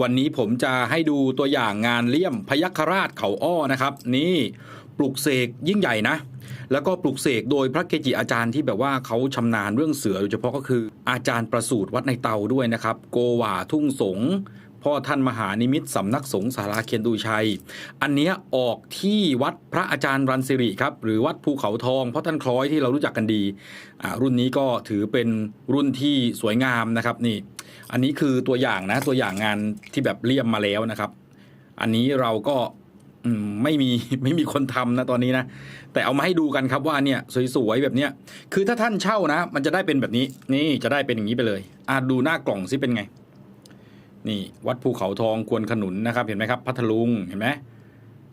วันนี้ผมจะให้ดูตัวอย่างงานเลี่ยมพยัคฆราชเขาอ้อนะครับ นี่ปลุกเสกยิ่งใหญ่นะ แล้วก็ปลุกเสกโดยพระเกจิอาจารย์ที่แบบว่าเขาชำนาญเรื่องเสือโดยเฉพาะก็คืออาจารย์ประสูตรวัดในเตาด้วยนะครับ โกวาทุ่งสงพ่อท่านมหานิมิตสำนักสงฆ์สาราเคียนดูชัย อันนี้ออกที่วัดพระอาจารย์รันสิริครับ หรือวัดภูเขาทองพราะท่านคล้อยที่เรารู้จักกันดีอ่ารุ่นนี้ก็ถือเป็นรุ่นที่สวยงามนะครับนี่ อันนี้คือตัวอย่างนะ ตัวอย่างงานที่แบบเลี่ยมมาแล้วนะครับ อันนี้เราก็ไม่มีไม่มีคนทำนะตอนนี้นะ แต่เอามาให้ดูกันครับว่าเนี่ยสวยๆแบบเนี้ยคือถ้าท่านเช่านะ มันจะได้เป็นแบบนี้ นี่จะได้เป็นอย่างนี้ไปเลยอะดูหน้ากล่องซิเป็นไง นี่วัดภูเขาทองควนขนุนนะครับ เห็นไหมครับพัทลุงเห็นไหม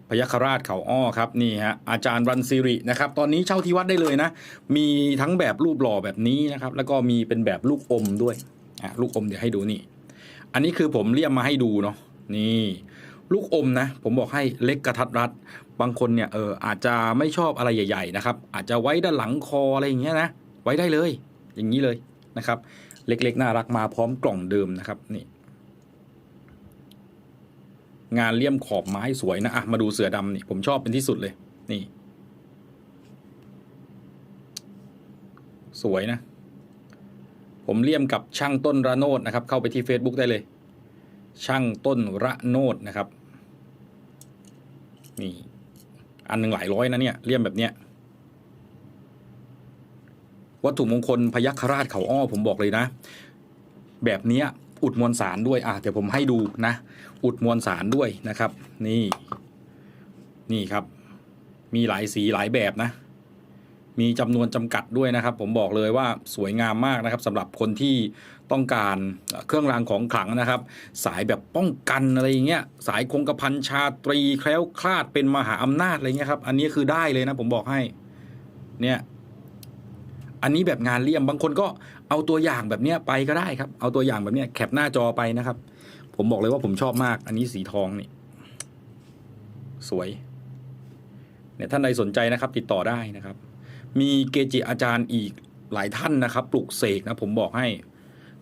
พยัคฆราชเขาอ้อครับนี่ฮะอาจารย์รันซิรินะครับ ตอนนี้เช่าที่วัดได้เลยนะ มีทั้งแบบรูปหล่อแบบนี้นะครับ แล้วก็มีเป็นแบบลูกอมด้วย อะลูกอมเดี๋ยวให้ดูนี่ อันนี้คือผมเรียมมาให้ดูเนาะนี่ลูกอมนะผมบอกให้เล็กกระทัดรัด บางคนเนี่ยเอออาจจะไม่ชอบอะไรใหญ่ ๆ นะครับ อาจจะไว้ด้านหลังคออะไรอย่างเงี้ยนะไว้ได้เลย อย่างนี้เลยนะครับ เล็กๆน่ารักมาพร้อมกล่องเดิมนะครับนี่ งานเลี่ยมขอบไม้สวยนะอะมาดูเสือดำนี่ผมชอบเป็นที่สุดเลย นี่ สวยนะ ผมเลี่ยมกับช่างต้นระโนดนะครับ เข้าไปที่ Facebook ได้เลย ช่างต้นระโนดนะครับนี่อันหนึ่งหลายร้อยนะเนี่ยเลี่ยมแบบเนี้ยวัตถุมงคลพยัคฆราชเขาอ้อผมบอกเลยนะ แบบเนี้ยอุดมวลสารด้วยอะเดี๋ยวผมให้ดูนะ อุดมวลสารด้วยนะครับ นี่ นี่ครับ มีหลายสีหลายแบบนะ มีจำนวนจำกัดด้วยนะครับ ผมบอกเลยว่าสวยงามมากนะครับสำหรับคนที่ต้องการเครื่องรางของขลังนะครับ สายแบบป้องกันอะไรอย่างเงี้ยสายคงกระพันชาตรีแคล้วคลาดเป็นมหาอำนาจอะไรเงี้ยครับ อันนี้คือได้เลยนะผมบอกให้เนี่ยอันนี้แบบงานเลี่ยมบางคนก็เอาตัวอย่างแบบเนี้ยไปก็ได้ครับ เอาตัวอย่างแบบเนี้ยแคปหน้าจอไปนะครับ ผมบอกเลยว่าผมชอบมาก อันนี้สีทองนี่สวยเนี่ยท่านใดสนใจนะครับ ติดต่อได้นะครับ มีเกจิอาจารย์อีกหลายท่านนะครับ ปลุกเสกนะผมบอกให้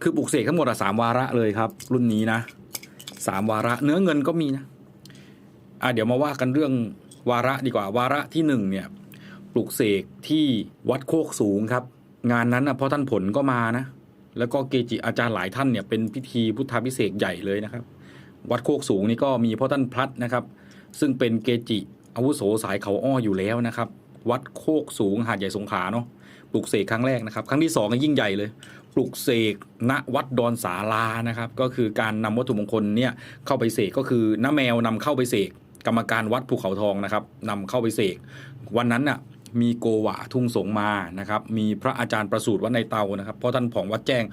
คือปลุกเสกทั้งหมดอะสามวาระเลยครับ รุ่นนี้นะสามวาระเนื้อเงินก็มีนะอะเดี๋ยวมาว่ากันเรื่องวาระดีกว่า วาระที่หนึ่งเนี่ยปลุกเสกที่วัดโคกสูงครับ งานนั้นนะเพราะท่านผลก็มานะ แล้วก็เกจิอาจารย์หลายท่านเนี่ยเป็นพิธีพุทธาพิเศษใหญ่เลยนะครับ วัดโคกสูงนี่ก็มีพ่อท่านพลัดนะครับ ซึ่งเป็นเกจิอาวุโสสายเขาอ้ออยู่แล้วนะครับ วัดโคกสูงหาดใหญ่สงขลาเนาะปลุกเสกครั้งแรกนะครับ ครั้งที่สองก็ยิ่งใหญ่เลย ปลุกเสกณวัดดอนสาลานะครับ ก็คือการนำวัตถุมงคลเนี่ยเข้าไปเสกก็คือน้าแมวนำเข้าไปเสกกรรมการวัดภูเขาทองนะครับนำเข้าไปเสกวันนั้นน่ะมีโกวาทุ่งสงมานะครับ มีพระอาจารย์ประสูตรวัดในเตานะครับพ่อท่านผองวัดแจ้ง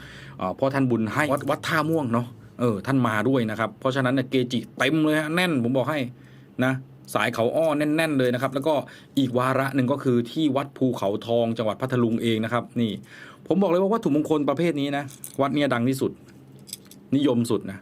พ่อท่านบุญให้วัดวัดท่าม่วงเนาะเออท่านมาด้วยนะครับ เพราะฉะนั้นเนี่ยเกจิเต็มเลยฮะแน่นผมบอกให้นะ สายเขาอ้อแน่น ๆ เลยนะครับ แล้วก็อีกวาระหนึ่งก็คือที่วัดภูเขาทองจังหวัดพัทลุงเองนะครับ นี่ ผมบอกเลยว่าวัตถุมงคลประเภทนี้นะวัดเนี้ยดังที่สุด นิยมสุดนะ